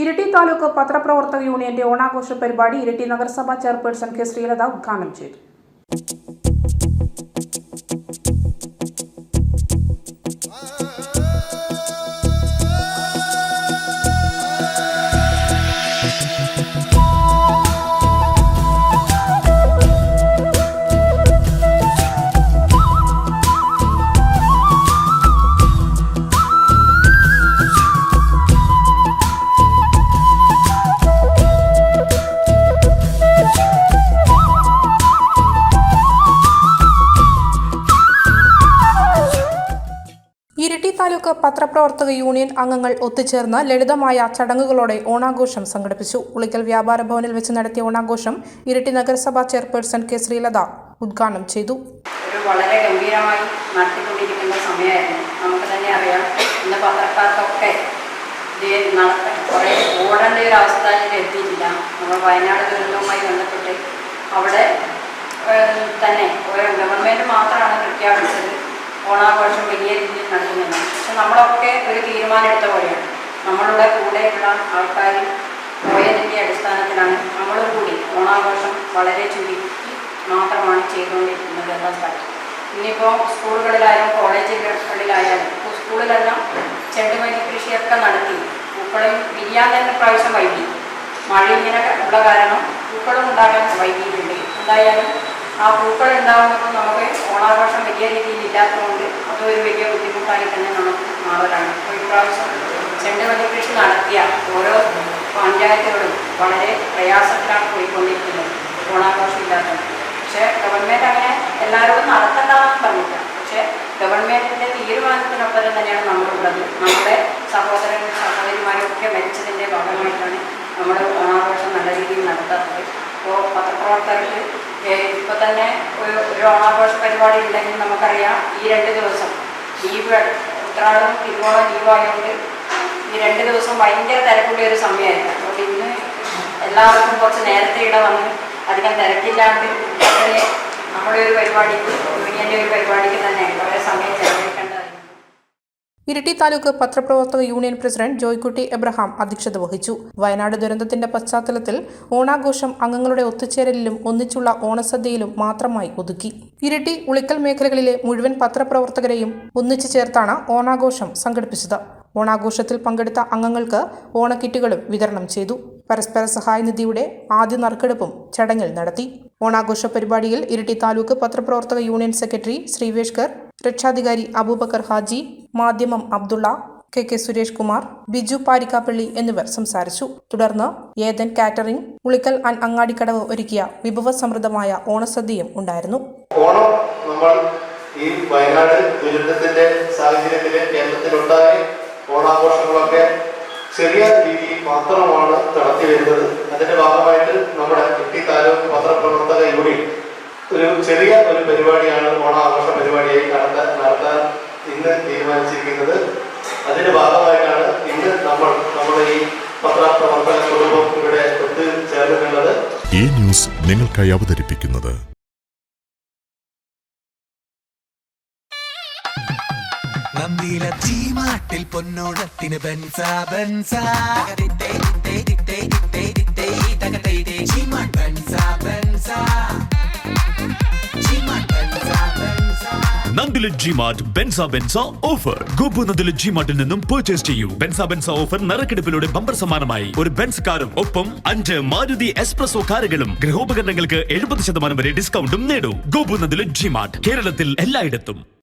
ഇരിട്ടി താലൂക്ക് പത്രപ്രവർത്തക യൂണിയന്റെ ഓണാഘോഷ പരിപാടി ഇരിട്ടി നഗരസഭാ ചെയർപേഴ്സൺ കെ ശ്രീലത ഉദ്ഘാടനം ചെയ്തു. ഇരിട്ടി താലൂക്ക് പത്രപ്രവർത്തക യൂണിയൻ അംഗങ്ങൾ ഒത്തുചേർന്ന് ലളിതമായ ചടങ്ങുകളോടെ ഓണാഘോഷം സംഘടിപ്പിച്ചു. ഉളിക്കൽ വ്യാപാര ഭവനിൽ വെച്ച് നടത്തിയ ഓണാഘോഷം ഇരിട്ടി നഗരസഭാ ചെയർപേഴ്സൺ കെ ശ്രീലത ഉദ്ഘാടനം ചെയ്തു. വളരെ ഗംഭീരമായി നടത്തിക്കൊണ്ടിരിക്കുന്ന സമയമായിരുന്നു. നമുക്ക് തന്നെ അറിയാം ഇന്ന് പത്രക്കാർക്കൊക്കെ കുറേ ഓടേണ്ട ഒരു അവസ്ഥയിൽ എത്തിയിട്ടില്ല. നമ്മൾ വയനാട് ദുരന്തവുമായി ബന്ധപ്പെട്ട് അവിടെ തന്നെ ഒരു ഗവൺമെന്റ് മാത്രമാണ് പ്രഖ്യാപിച്ചത്. ഓണാഘോഷം വലിയ രീതിയിൽ നടത്തുന്നില്ല പക്ഷെ നമ്മളൊക്കെ ഒരു തീരുമാനം എടുത്ത പോലെയാണ്. നമ്മളുടെ കൂടെയുള്ള ആൾക്കാർ പോയതിന്റെ അടിസ്ഥാനത്തിലാണ് നമ്മൾ കൂടി ഓണാഘോഷം വളരെ ചുരുക്കി മാത്രമാണ് ചെയ്തുകൊണ്ടിരിക്കുന്നത് എല്ലാ സ്ഥലത്തും ഇനിയിപ്പോൾ സ്കൂളുകളിലായാലും കോളേജുകളിലായാലും സ്കൂളിലെല്ലാം ചെണ്ടുമല്ലി കൃഷിയൊക്കെ നടത്തി. പൂക്കളും വിരിയാൻ തന്നെ പ്രാവശ്യം വൈകി. മഴ ഇങ്ങനെ ഉള്ള കാരണം പൂക്കളും ഉണ്ടാകാൻ വൈകിയിട്ടുണ്ട്. എന്തായാലും ആ പൂക്കൾ ഉണ്ടാകുമ്പോൾ നമുക്ക് ഓണാഘോഷം വലിയ രീതിയിൽ ഇല്ലാത്തതുകൊണ്ട് അതൊരു വലിയ ബുദ്ധിമുട്ടായി തന്നെ നമുക്ക് മാറലാണ് അപ്പോൾ ഇപ്രാവശ്യം ചെണ്ടുമല്ലി കൃഷി നടത്തിയ ഓരോ പഞ്ചായത്തുകളും വളരെ പ്രയാസത്തിലാണ് പോയിക്കൊണ്ടിരിക്കുന്നത് ഓണാഘോഷം ഇല്ലാത്തത്. പക്ഷേ ഗവൺമെന്റ് അങ്ങനെ എല്ലാവരും നടത്തണ്ടെന്ന് പറഞ്ഞില്ല പക്ഷേ ഗവൺമെന്റിന്റെ തീരുമാനത്തിനൊപ്പം തന്നെയാണ് നമ്മളുള്ളത്. നമ്മുടെ സഹോദരനും സഹോദരിമാരൊക്കെ മരിച്ചതിന്റെ ഭാഗമായിട്ടാണ് നമ്മൾ ഓണാഘോഷം നല്ല രീതിയിൽ നടത്താത്തത്. അപ്പോൾ പത്രപ്രവർത്തകർക്ക് ഇപ്പോൾ തന്നെ ഒരു ഒരു ഓണാഘോഷ പരിപാടി ഉണ്ടെങ്കിൽ നമുക്കറിയാം ഈ രണ്ട് ദിവസം. ലീവ് ഉത്രാടവും തിരുവോണം ലീവായതുകൊണ്ട് ഈ രണ്ട് ദിവസം ഭയങ്കര തിരക്കുള്ള ഒരു സമയമായിരുന്നു. അതുകൊണ്ട് ഇന്ന് എല്ലാവർക്കും കുറച്ച് നേരത്തെ ഇട വന്ന് അധികം തിരക്കില്ലാണ്ട് നമ്മുടെ ഒരു പരിപാടിക്ക് യൂണിയന്റെ ഒരു പരിപാടിക്ക് തന്നെ കുറേ സമയം ചെലവഴിക്കേണ്ടതായിരുന്നു ഇരിട്ടി താലൂക്ക് പത്രപ്രവർത്തക യൂണിയൻ പ്രസിഡന്റ് ജോയ്ക്കുട്ടി എബ്രഹാം അധ്യക്ഷത വഹിച്ചു. വയനാട് ദുരന്തത്തിന്റെ പശ്ചാത്തലത്തിൽ ഓണാഘോഷം അംഗങ്ങളുടെ ഒത്തുചേരലിലും ഒന്നിച്ചുള്ള ഓണസദ്യയിലും മാത്രമായി ഒതുക്കി. ഇരിട്ടി ഉളിക്കൽ മേഖലകളിലെ മുഴുവൻ പത്രപ്രവർത്തകരെയും ഒന്നിച്ചു ചേർത്താണ് ഓണാഘോഷം സംഘടിപ്പിച്ചത്. ഓണാഘോഷത്തിൽ പങ്കെടുത്ത അംഗങ്ങൾക്ക് ഓണക്കിറ്റുകളും വിതരണം ചെയ്തു. പരസ്പര സഹായ നിധിയുടെ ആദ്യ നറുക്കെടുപ്പും ചടങ്ങിൽ നടത്തി. ഓണാഘോഷ പരിപാടിയിൽ ഇരിട്ടി താലൂക്ക് പത്രപ്രവർത്തക യൂണിയൻ സെക്രട്ടറി ശ്രീവേഷ്കർ രക്ഷാധികാരി അബൂബക്കർ ഹാജി മാധ്യമം അബ്ദുള്ള കെ കെ സുരേഷ് കുമാർ ബിജു പാരിക്കാപ്പള്ളി എന്നിവർ സംസാരിച്ചു. തുടർന്ന് Ethan catering Ulikkal and Angadikkadavu ഒരുക്കിയ വിഭവസമൃദ്ധമായ ഓണസദ്യയും ഉണ്ടായിരുന്നു. ഓണം നമ്മൾ ഈ വയനാട് ദുരന്തത്തിന്റെ സാഹചര്യത്തിൽ കേരളത്തിലൊട്ടാകെ ഓണാഘോഷങ്ങളൊക്കെ ചെറിയ രീതിയിൽ മാത്രമാണ് നടത്തി വരുന്നത്. അതിന്റെ ഭാഗമായിട്ട് നമ്മുടെ കുട്ടി താലൂക്ക് പത്രപ്രവർത്തക യൂണിയൻ ഒരു ചെറിയ ഒരു പരിപാടിയാണ് ഓണാഘോഷ പരിപാടിയായി നടത്താൻ നടത്താൻ ഇന്ന് തീരുമാനിച്ചിരിക്കുന്നത്. അതിന്റെ ഭാഗമായിട്ടാണ് ഇന്ന് നമ്മൾ നമ്മുടെ ഈ പത്രപ്രവർത്തക കുടുംബം ഇവിടെ ഒത്തുചേർന്നിട്ടുള്ളത്. ഈ ന്യൂസ് നിങ്ങൾക്കായി അവതരിപ്പിക്കുന്നത് ബെൻസ ജിമാർട്ട് ബെൻസ ഓഫർ ജിമാർട്ടിൽ നിന്നും പർച്ചേസ് ചെയ്യൂ. ബെൻസ ഓഫർ ബമ്പർ സമാനമായി ഒരു ബെൻസ് കാറും ഒപ്പം അഞ്ച് മാരുതി കാറുകളും. ഗൃഹോപകരണങ്ങൾക്ക് എഴുപത് ശതമാനം വരെ ഡിസ്കൗണ്ടും നേടൂ. ഗോപു ജിമാർട്ട് കേരളത്തിൽ എല്ലായിടത്തും.